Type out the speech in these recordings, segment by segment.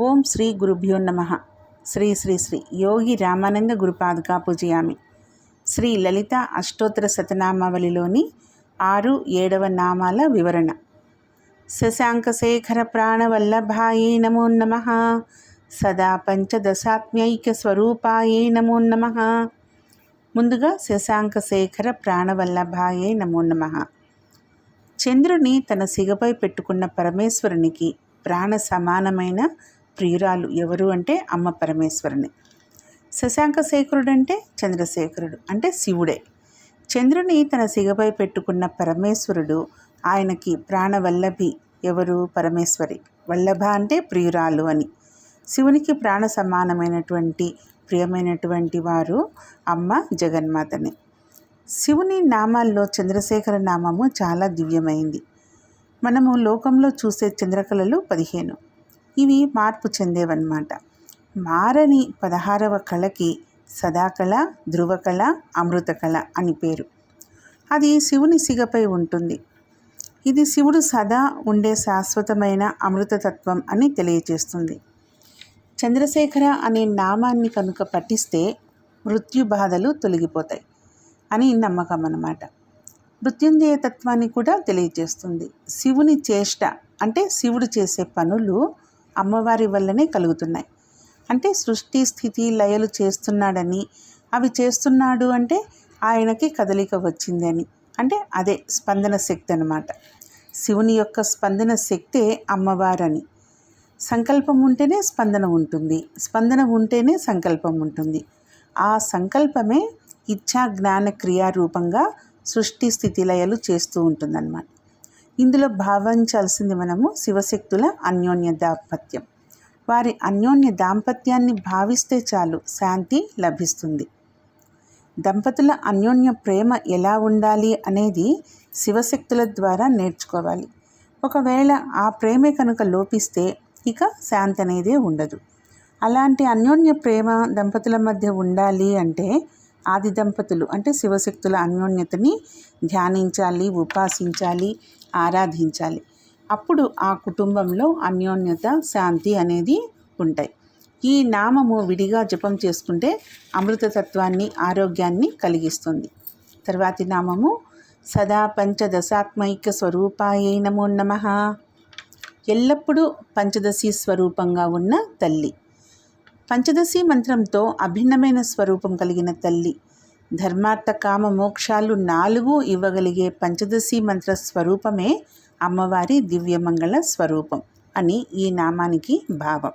ఓం శ్రీ గురుభ్యో నమ. శ్రీ శ్రీ శ్రీ యోగి రామానంద గురుపాదుకా పూజయామి. శ్రీ లలిత అష్టోత్తర శతనామావళిలోని ఆరు ఏడవ నామాల వివరణ. శశాంకశేఖర ప్రాణవల్లభాయే నమో నమ. సదా పంచదశాత్మ్యైక స్వరూపాయే నమో నమ. ముందుగా శశాంకశేఖర ప్రాణవల్లభాయే నమో నమ. చంద్రుని తన సిగపై పెట్టుకున్న పరమేశ్వరునికి ప్రాణ సమానమైన ప్రియురాలు ఎవరు అంటే అమ్మ పరమేశ్వరుని. శశాంకశేఖరుడు అంటే చంద్రశేఖరుడు అంటే శివుడే. చంద్రుని తన సిగపై పెట్టుకున్న పరమేశ్వరుడు ఆయనకి ప్రాణవల్లభి ఎవరు? పరమేశ్వరి. వల్లభ అంటే ప్రియురాలు అని. శివునికి ప్రాణ సమానమైనటువంటి ప్రియమైనటువంటి వారు అమ్మ జగన్మాతని. శివుని నామాల్లో చంద్రశేఖర నామము చాలా దివ్యమైంది. మనము లోకంలో చూసే చంద్రకళలు పదిహేను. ఇవి మార్పు చెందేవన్నమాట. మారని పదహారవ కళకి సదాకళ ధ్రువకళ అమృతకళ అని పేరు. అది శివుని సిగపై ఉంటుంది. ఇది శివుడు సదా ఉండే శాశ్వతమైన అమృతతత్వం అని తెలియజేస్తుంది చంద్రశేఖర అనే నామాన్ని కనుక పఠిస్తే మృత్యు బాధలు తొలగిపోతాయి అని నమ్మకం అన్నమాట మృత్యుంజయ తత్వాన్ని కూడా తెలియజేస్తుంది శివుని చేష్ట అంటే శివుడు చేసే పనులు అమ్మవారి వల్లనే కలుగుతున్నాయి. అంటే సృష్టి స్థితి లయలు చేస్తున్నాడని. అవి చేస్తున్నాడు అంటే ఆయనకి కదలిక వచ్చింది అని. అంటే అదే స్పందన శక్తి అనమాట శివుని యొక్క స్పందన శక్తే అమ్మవారని. సంకల్పం ఉంటేనే స్పందన ఉంటుంది. స్పందన ఉంటేనే సంకల్పం ఉంటుంది. ఆ సంకల్పమే ఇచ్ఛా జ్ఞాన క్రియారూపంగా సృష్టి స్థితి లయలు చేస్తూ ఉంటుందన్నమాట. ఇందులో భావించాల్సింది మనము శివశక్తుల అన్యోన్య దాంపత్యం. వారి అన్యోన్య దాంపత్యాన్ని భావిస్తే చాలు శాంతి లభిస్తుంది. దంపతుల అన్యోన్య ప్రేమ ఎలా ఉండాలి అనేది శివశక్తుల ద్వారా నేర్చుకోవాలి. ఒకవేళ ఆ ప్రేమే కనుక లోపిస్తే ఇక శాంతి అనేది ఉండదు. అలాంటి అన్యోన్య ప్రేమ దంపతుల మధ్య ఉండాలి అంటే ఆది దంపతులు అంటే శివశక్తుల అన్యోన్యతని ధ్యానించాలి ఉపాసించాలి ఆరాధించాలి. అప్పుడు ఆ కుటుంబంలో అన్యోన్యత శాంతి అనేది ఉంటాయి. ఈ నామము విడిగా జపం చేసుకుంటే అమృతతత్వాన్ని ఆరోగ్యాన్ని కలిగిస్తుంది. తర్వాతి నామము సదా పంచదశాత్మైక స్వరూపాయే నమో నమ. ఎల్లప్పుడూ పంచదశి స్వరూపంగా ఉన్న తల్లి. పంచదశి మంత్రంతో అభిన్నమైన స్వరూపం కలిగిన తల్లి. ధర్మార్థ కామ మోక్షాలు నాలుగు ఇవ్వగలిగే పంచదశి మంత్ర స్వరూపమే అమ్మవారి దివ్యమంగళ స్వరూపం అని ఈ నామానికి భావం.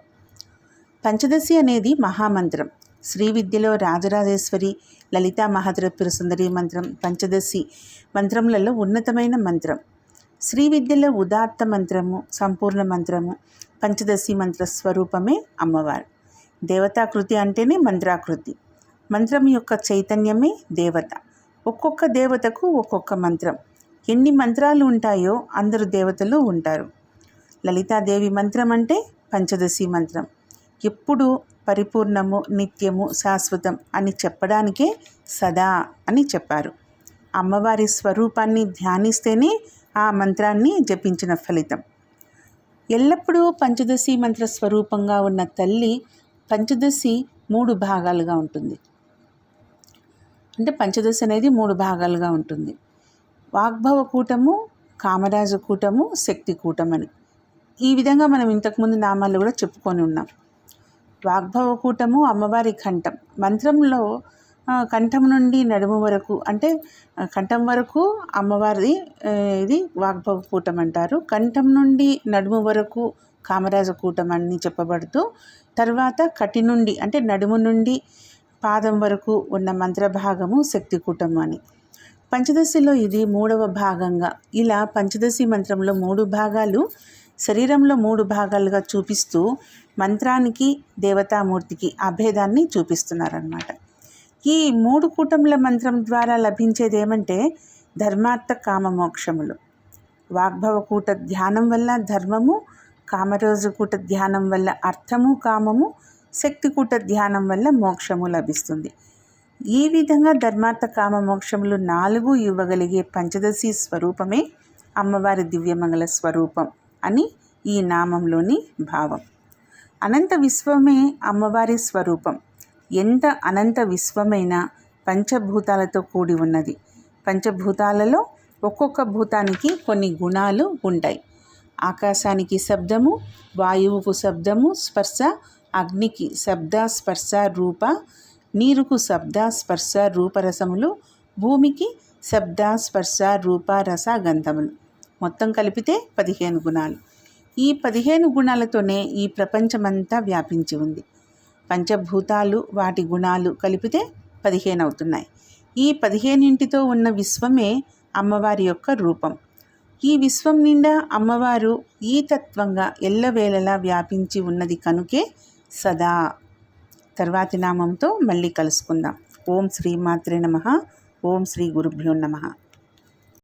పంచదశి అనేది మహామంత్రం. శ్రీ విద్యలో రాజరాజేశ్వరి లలితా మహాత్రిపుర సుందరి మంత్రం పంచదశి మంత్రములలో ఉన్నతమైన మంత్రం. శ్రీ విద్యలో ఉదాత్త మంత్రము సంపూర్ణ మంత్రము పంచదశి మంత్ర స్వరూపమే అమ్మవారు. దేవతాకృతి అంటేనే మంత్రాకృతి. మంత్రం యొక్క చైతన్యమే దేవత. ఒక్కొక్క దేవతకు ఒక్కొక్క మంత్రం. ఎన్ని మంత్రాలు ఉంటాయో అందరు దేవతలు ఉంటారు. లలితాదేవి మంత్రం అంటే పంచదశి మంత్రం. ఎప్పుడు పరిపూర్ణము నిత్యము శాశ్వతం అని చెప్పడానికే సదా అని చెప్పారు. అమ్మవారి స్వరూపాన్ని ధ్యానిస్తేనే ఆ మంత్రాన్ని జపించిన ఫలితం. ఎల్లప్పుడూ పంచదశి మంత్ర స్వరూపంగా ఉన్న తల్లి పంచదశి మూడు భాగాలుగా ఉంటుంది. అంటే పంచదశి అనేది మూడు భాగాలుగా ఉంటుంది. వాగ్భవ కూటము కామరాజ కూటము శక్తి కూటం అని. ఈ విధంగా మనం ఇంతకుముందు నామాలు కూడా చెప్పుకొని ఉన్నాం. వాగ్భవ కూటము అమ్మవారి కంఠం. మంత్రంలో కంఠం నుండి నడుము వరకు అంటే కంఠం వరకు అమ్మవారి ఇది వాగ్భవ కూటం అంటారు. కంఠం నుండి నడుము వరకు కామరాజ కూటం అని చెప్పబడుతూ తర్వాత కటి నుండి అంటే నడుము నుండి పాదం వరకు ఉన్న మంత్రభాగము శక్తి కూటం అని. పంచదశిలో ఇది మూడవ భాగంగా. ఇలా పంచదశి మంత్రంలో మూడు భాగాలు శరీరంలో మూడు భాగాలుగా చూపిస్తూ మంత్రానికి దేవతామూర్తికి అభేదాన్ని చూపిస్తున్నారన్నమాట. ఈ మూడు కూటముల మంత్రం ద్వారా లభించేది ఏమంటే ధర్మార్థ కామ మోక్షములు వాగ్భవ కూట ధ్యానం వల్ల ధర్మము కామరోజుకూట ధ్యానం వల్ల అర్థము కామము శక్తికూట ధ్యానం వల్ల మోక్షము లభిస్తుంది. ఈ విధంగా ధర్మార్థ కామ మోక్షములు నాలుగు ఇవ్వగలిగే పంచదశి స్వరూపమే అమ్మవారి దివ్యమంగళ స్వరూపం అని ఈ నామంలోని భావం. అనంత విశ్వమే అమ్మవారి స్వరూపం. ఎంత అనంత విశ్వమైన పంచభూతాలతో కూడి ఉన్నది. పంచభూతాలలో ఒక్కొక్క భూతానికి కొన్ని గుణాలు ఉంటాయి. ఆకాశానికి శబ్దము వాయువుకు శబ్దము స్పర్శ అగ్నికి శబ్ద స్పర్శ రూప నీరుకు శబ్ద స్పర్శ రూపరసములు భూమికి శబ్ద స్పర్శ రూప రస గంధములు. మొత్తం కలిపితే పదిహేను గుణాలు. ఈ పదిహేను గుణాలతోనే ఈ ప్రపంచమంతా వ్యాపించి ఉంది. పంచభూతాలు వాటి గుణాలు కలిపితే పదిహేను అవుతున్నాయి ఈ పదిహేనింటితో ఉన్న విశ్వమే అమ్మవారి యొక్క రూపం. ఈ విశ్వం నిండా అమ్మవారు ఈ తత్వంగా ఎల్లవేళలా వ్యాపించి ఉన్నది కనుకే సదా. తర్వాతి నామంతో మళ్ళీ కలుసుకుందాం. ఓం శ్రీ మాత్రే నమ. ఓం శ్రీ గురుభ్యో నమ.